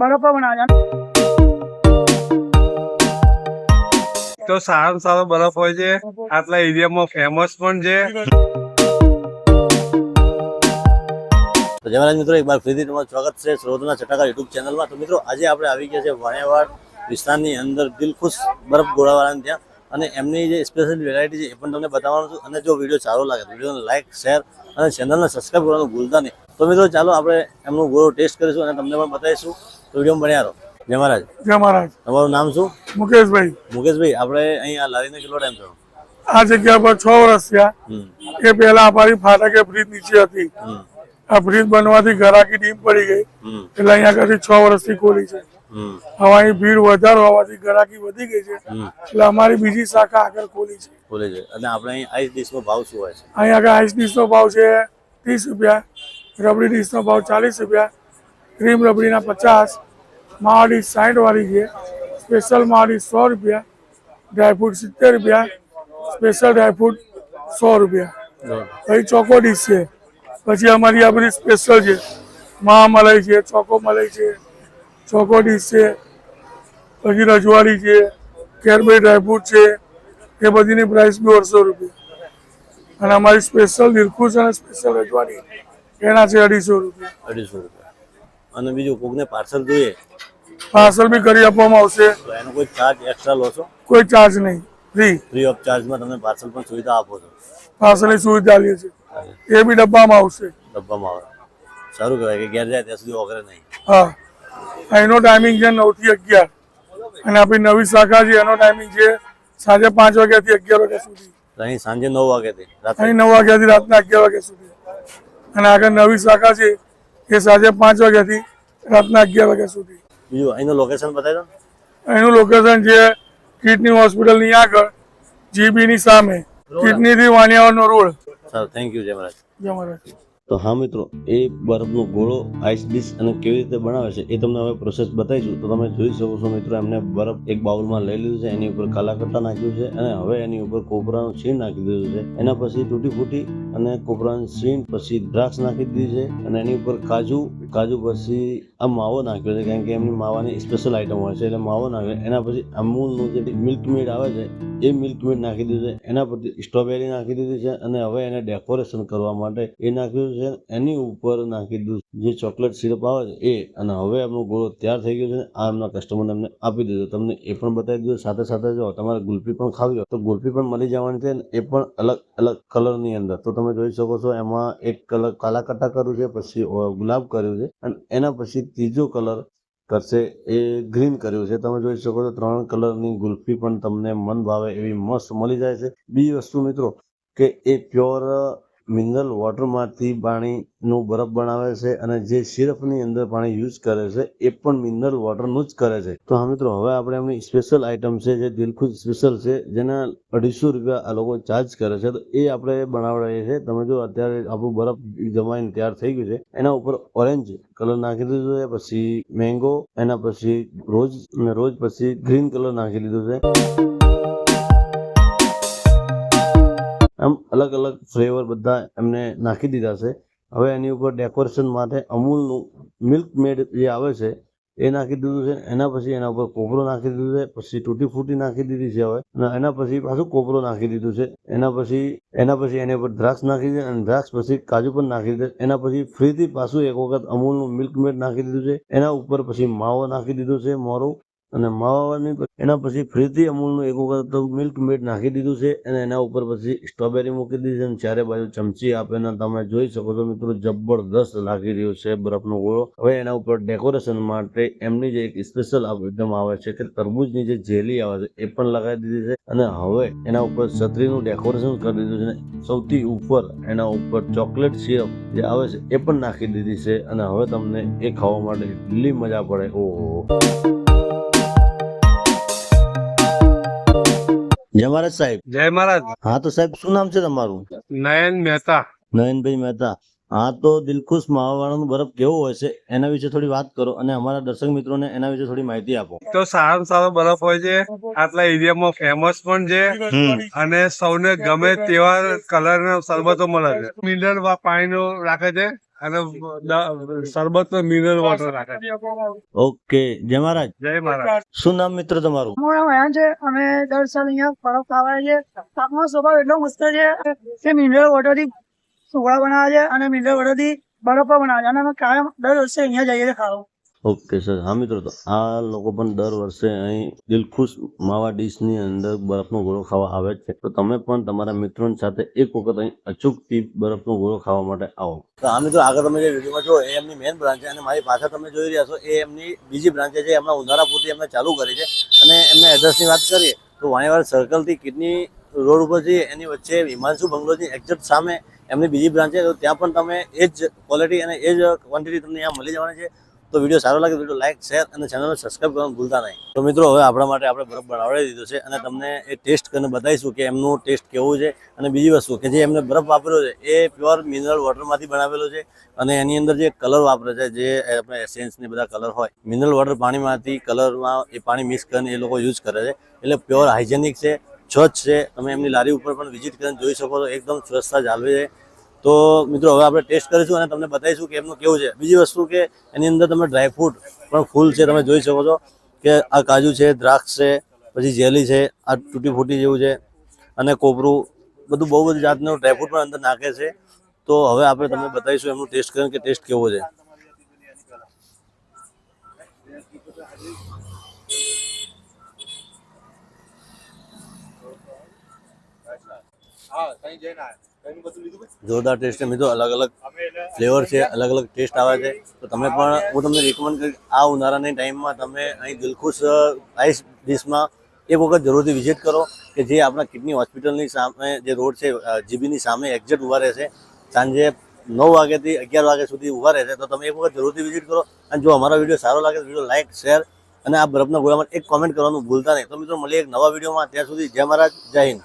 બરફ બનાવે તો સારામાં સારો બરફ હોય છે. આટલા એરિયામાં ફેમસ પણ છે. તો જયરાજ મિત્રો એક વાર ફરીથી તમારું સ્વાગત છે સ્રોતના છટાકા યુટ્યુબ ચેનલમાં. તો મિત્રો આજે આપણે આવી ગયા છે વાણિયાવાડ વિસ્તારની અંદર દિલખુશ બરફ ગોળાવાળાને ત્યાં. અને એમની જે સ્પેશિયલ વેરાયટી છે એ પણ તમને બતાવવાનું છું. અને જો વીડિયો સારો લાગે તો વિડીયોને લાઇક શેર અને ચેનલને સબસ્ક્રાઈબ કરવાનું ભૂલતા નહીં. તો મિત્રો ચાલો આપણે એમનું ગોળો ટેસ્ટ કરીશું અને તમને પણ બતાવીશું. તો વીડિયો બન્યા રહો. જય મહારાજ. જય મહારાજ. તમારું નામ શું? મુકેશભાઈ. મુકેશભાઈ આપણે અહીં આ લારીને કેટલો ટાઈમ થયો? આ જગ્યા પર છ વર્ષ થયા. એ પહેલા અમારી ફાટકે બ્રિજ નીચે હતી. આ બ્રિજ બનવાથી ઘરાકી ડીમ પડી ગઈ. એટલે અહીંયા આગળ છ વર્ષથી ખોલી છે. ભીડ વધારો હોવાથી ઘરાકી વધી ગઈ છે. એટલે અમારી બીજી શાખા આગળ ખોલી છે. અને આપણે અહીં આઈસ ડીશનો ભાવ શું હોય છે? અહીં આગળ આઈસ ડીશનો ભાવ છે ત્રીસ રૂપિયા. રબડી ડીશનો ભાવ ચાલીસ રૂપિયા ક્રીમ રબડીના પચાસ માવા ડીશ સાઠવાળી છે. સ્પેશિયલ માવા ડીશ સો રૂપિયા ડ્રાયફ્રૂટ સિત્તેર રૂપિયા સ્પેશિયલ ડ્રાયફ્રૂટ સો રૂપિયા. પછી ચોકો ડીશ છે. પછી અમારી આ બધી સ્પેશિયલ છે. મા મલાઈ છે ચોકો મલાઈ છે ચોકો ડીશ છે પછી રજવાડી છે કેરબરી ડ્રાયફ્રૂટ છે એ બધીની પ્રાઇસ દોઢસો રૂપિયા. અને અમારી સ્પેશિયલ દિલખુશ અને સ્પેશિયલ રજવાડી. એના છે અઢીસો રૂપિયા. અઢીસો રૂપિયા. અને બીજું કોકને પાર્સલ જોઈએ? પાર્સલ બી કરી આપવામાં આવશે. તો એનો કોઈ ચાર્જ એક્સ્ટ્રા લો છો? કોઈ ચાર્જ નહીં. ફ્રી ફ્રી ઓફ ચાર્જમાં તમે પાર્સલ પણ સુવિધા આપો છો. પાર્સલની સુવિધા લે છે એ બી ડબ્બામાં આવશે. ડબ્બામાં આવે. સારું કહેવાય કે ઘેર જાય ત્યાં સુધી ઓગરે નહીં. હા. એનો ટાઈમિંગ છે નવથી અગિયાર. અને આપણી નવી શાખા છે એનો ટાઈમિંગ છે સાંજે પાંચ વાગ્યાથી અગિયાર વાગ્યા સુધી. અહીં સાંજે નવ વાગ્યાથી અહીં નવ વાગ્યાથી રાતના અગિયાર વાગ્યા સુધી. અને આગળ નવી શાખા છે એ સાંજે પાંચ વાગ્યાથી રાતના અગિયાર વાગ્યા સુધી. બીજું અહીંનું લોકેશન બતાવી દો અહીંનું લોકેશન છે કિડની હોસ્પિટલની આગળ જીબીની સામે. કિડનીથી વાણિયાવાડનો રોડ. સર થેન્ક યુ જય મહારાજ. જય મહારાજ. તો હા મિત્રો, એ બરફનો ગોળો આઈસ ડીશ અને કેવી રીતે બનાવે છે એ તમને હવે પ્રોસેસ બતાવીશું. તો તમે જોઈ શકો છો મિત્રો, એમને બરફ એક બાઉલમાં લઈ લીધું છે, એની ઉપર કાલાકટ્ટા નાખ્યું છે અને હવે એની ઉપર કોપરાનું છીણ નાખી દીધું છે. એના પછી તૂટી ફૂટી અને કોપરાનું છીણ પછી દ્રાક્ષ નાખી દીધી છે અને એની ઉપર કાજુ કાજુ પછી આ માવો નાખ્યો છે, કારણ કે એમની માવાની સ્પેશિયલ આઈટમ હોય છે, એટલે માવો નાખ્યો. એના પછી અમૂલનું જે મિલ્ક મેડ આવે છે, એ મિલ્ક મેડ નાખી દીધું છે. એના પછી સ્ટ્રોબેરી નાખી દીધી છે અને હવે એને ડેકોરેશન કરવા માટે એ નાખ્યું છે. એની ઉપર નાખી દીધું જે ચોકલેટ સિરપ આવે છે, એ અને હવે એમનો ગોળો તૈયાર થઈ ગયો છે આ એમના કસ્ટમરને એમને આપી દીધો. તમને એ પણ બતાવી દીધું. સાથે સાથે જો તમારે ગુલ્ફી પણ ખાવી હોય, તો ગુલ્ફી પણ મળી જવાની છે એ પણ અલગ અલગ કલરની અંદર. તો તમે જોઈ શકો છો, એમાં એક કલર કાલા કટ્ટા કર્યું છે, પછી ગુલાબ કર્યું છે. અને એના પછી ત્રીજો કલર કરશે એ ગ્રીન કર્યું છે. તમે જોઈ શકો છો ત્રણ કલરની ગુલ્ફી પણ તમને મન ભાવે એવી મસ્ત મળી જાય છે. બીજી વસ્તુ મિત્રો કે એ પ્યોર મિનરલ વોટરમાંથી પાણીનું બરફ બનાવે છે અને જે સિરપની અંદર પાણી યુઝ કરે છે, એ પણ મિનરલ વોટરનું જ કરે છે. તો હા મિત્રો, હવે આપણે એમની સ્પેશિયલ આઇટમ છે, જે દિલખુશ સ્પેશિયલ છે, જેના અઢીસો રૂપિયા આ લોકો ચાર્જ કરે છે. તો એ આપણે બનાવડાવીએ છીએ. તમે જો અત્યારે આપણું બરફ જમાઈને તૈયાર થઈ ગયું છે, એના ઉપર ઓરેન્જ કલર નાખી દીધું છે, પછી મેંગો, એના પછી રોજ રોજ પછી ગ્રીન કલર નાખી દીધો છે. આમ અલગ અલગ ફ્લેવર બધા એમને નાખી દીધા છે. હવે એની ઉપર ડેકોરેશન માટે અમૂલનું મિલ્ક મેડ જે આવે છે, એ નાખી દીધું છે. એના પછી એના ઉપર કોપરો નાખી દીધું છે. પછી તૂટી ફૂટી નાખી દીધી છે હવે. અને એના પછી પાછું કોપરો નાખી દીધું છે. એના પછી એના પછી એની ઉપર દ્રાક્ષ નાખી દીધી અને દ્રાક્ષ પછી કાજુ પણ નાખી દીધા એના પછી ફ્રીથી પાછું એક વખત અમૂલનું મિલ્ક મેડ નાખી દીધું છે. એના ઉપર પછી માવો નાખી દીધો છે મોરું. અને માવાની એના પછી ફરીથી અમૂલનું એક વખત મિલ્ક મેડ નાખી દીધું છે અને એના ઉપર પછી સ્ટ્રોબેરી મૂકી દીધી છે અને ચારે બાજુ ચમચી આપીને તમે જોઈ શકો છો મિત્રો, જબરદસ્ત લાગી રહ્યો છે બરફનો ગોળો. હવે એના ઉપર ડેકોરેશન માટે એમની જે એક સ્પેશિયલ આઈટમ આવે છે કે તરબૂજની જે જેલી આવે છે એ પણ લગાવી દીધી છે અને હવે એના ઉપર છત્રીનું ડેકોરેશન કરી દીધું છે સૌથી ઉપર એના ઉપર ચોકલેટ સિરપ જે આવે છે એ પણ નાખી દીધી છે અને હવે તમને એ ખાવા માટે એટલી મજા પડે. ઓહો. જય મહારાજ સાહેબ. જય મહારાજ. હા તો સાહેબ શું નામ છે તમારું? નયન મહેતા. નયનભાઈ મહેતા. હા તો દિલખુશ માવાવાળાનું બરફ કેવો હોય છે એના વિશે થોડી વાત કરો અને અમારા દર્શક મિત્રોને એના વિશે થોડી માહિતી આપો. તો સારામાં સારો બરફ હોય છે આટલા એરિયામાં ફેમસ પણ છે અને સૌને ગમે તેવા કલર ના શરબતો મળે છે. મિનરલ પાણીનો રાખે છે અને શરબતનો મિનરલ વોટર રાખે ઓકે જય મહારાજ. જય મહારાજ. શું નામ મિત્ર તમારું? અમારો વયાન છે અમે દર સાલ અહીંયા બરફ ખાવા છે તાપમાન સ્વભાવ એટલો મસ્ત છે કે મિનરલ વોટરથી સુગડા બનાવે છે અને મિનરલ વોટરથી બરફ પણ બનાવે છે. અને અમે કાયમ દર વર્ષે અહીંયા જઈએ છીએ ખાવા. ઓકે સર હા, મિત્રો, તો આ લોકો પણ દર વર્ષે અહીં દિલખુશ માવા ડીશની અંદર બરફનો ગોળો ખાવા આવે છે. તો તમે પણ તમારા મિત્રોની સાથે એક વખત અહીં અચૂકથી બરફનો ગોળો ખાવા માટે આવો. તો આ મિત્રો, આગળ તમે જે વિડીયોમાં છો એ એમની મેઇન બ્રાન્ચ છે અને મારી પાછળ તમે જોઈ રહ્યા છો, એ એમની બીજી બ્રાન્ચ છે એમના ઉનાળા પૂરતી એમને ચાલુ કરી છે. અને એમના એડ્રેસની વાત કરીએ, તો વાણીવાડ સર્કલથી કિડની રોડ ઉપર જઈએ, એની વચ્ચે હિમાંશુ બંગલોની એક્ઝેક્ટ સામે એમની બીજી બ્રાન્ચ છે. તો ત્યાં પણ તમે એ જ ક્વોલિટી અને એ જ ક્વોન્ટિટી તમને અહીંયા મળી જવાની છે. તો વીડિયો સારો લાગે વીડિયો લાઈક શેર અને ચેનલને સબસ્ક્રાઈબ કરવાનું ભૂલતા નહીં. તો મિત્રો, હવે આપણા માટે આપણે બરફ બનાવડાવી દીધો છે અને તમને એ ટેસ્ટ કરીને બતાવીશું કે એમનું ટેસ્ટ કેવું છે અને બીજી વસ્તુ કે જે એમને બરફ વાપર્યો છે, એ પ્યોર મિનરલ વોટરમાંથી બનાવેલો છે અને એની અંદર જે કલર વાપરે છે, જે આપણે એસેન્સની બધા કલર હોય મિનરલ વોટર પાણીમાંથી કલરમાં એ પાણી મિક્સ કરીને એ લોકો યુઝ કરે છે. એટલે પ્યોર હાઇજેનિક છે, સ્વચ્છ છે. તમે એમની લારી ઉપર પણ વિઝિટ કરીને જોઈ શકો છો, એકદમ સ્વચ્છતા જાળવે છે. તો મિત્રો, હવે આપણે ટેસ્ટ કરીશું અને તમને બતાવીશું કે એમનું કેવું છે. બીજી વસ્તુ કે એની અંદર તમે ડ્રાયફ્રૂટ પણ ફૂલ છે, તમે જોઈ શકો છો કે આ કાજુ છે, દ્રાક્ષ છે, પછી જેલી છે, આ તૂટી ફૂટી જેવું છે અને કોપરું, બધું બહુ બધી જાતનું ડ્રાયફ્રૂટ પણ અંદર નાખે છે. તો હવે આપણે તમને બતાવીશું એમનું ટેસ્ટ કરીને કે ટેસ્ટ કેવો છે. જોરદાર ટેસ્ટ છે. મિત્રો અલગ અલગ ફ્લેવર છે અલગ અલગ ટેસ્ટ આવે છે. તો તમે પણ હું તમને રિકમેન્ડ કરીશ આ ઉનાળાની ટાઈમમાં તમે અહીં દિલખુશ આઈસ ડીશમાં એક વખત જરૂરથી વિઝિટ કરો કે જે આપણા કિડની હોસ્પિટલની સામે જે રોડ છે જીબીની સામે એક્ઝેક્ટ ઊભા રહેશે. સાંજે નવ વાગ્યાથી અગિયાર વાગ્યા સુધી ઊભા રહેશે. તો તમે એક વખત જરૂરથી વિઝિટ કરો અને જો અમારો વીડિયો સારો લાગે તો વીડિયો લાઇક શેર અને આ બરફના ગોળામાં એક કોમેન્ટ કરવાનું ભૂલતા નહીં. તો મિત્રો મળીએ એક નવા વિડીયોમાં. ત્યાં સુધી જય મહારાજ જય હિન્દ.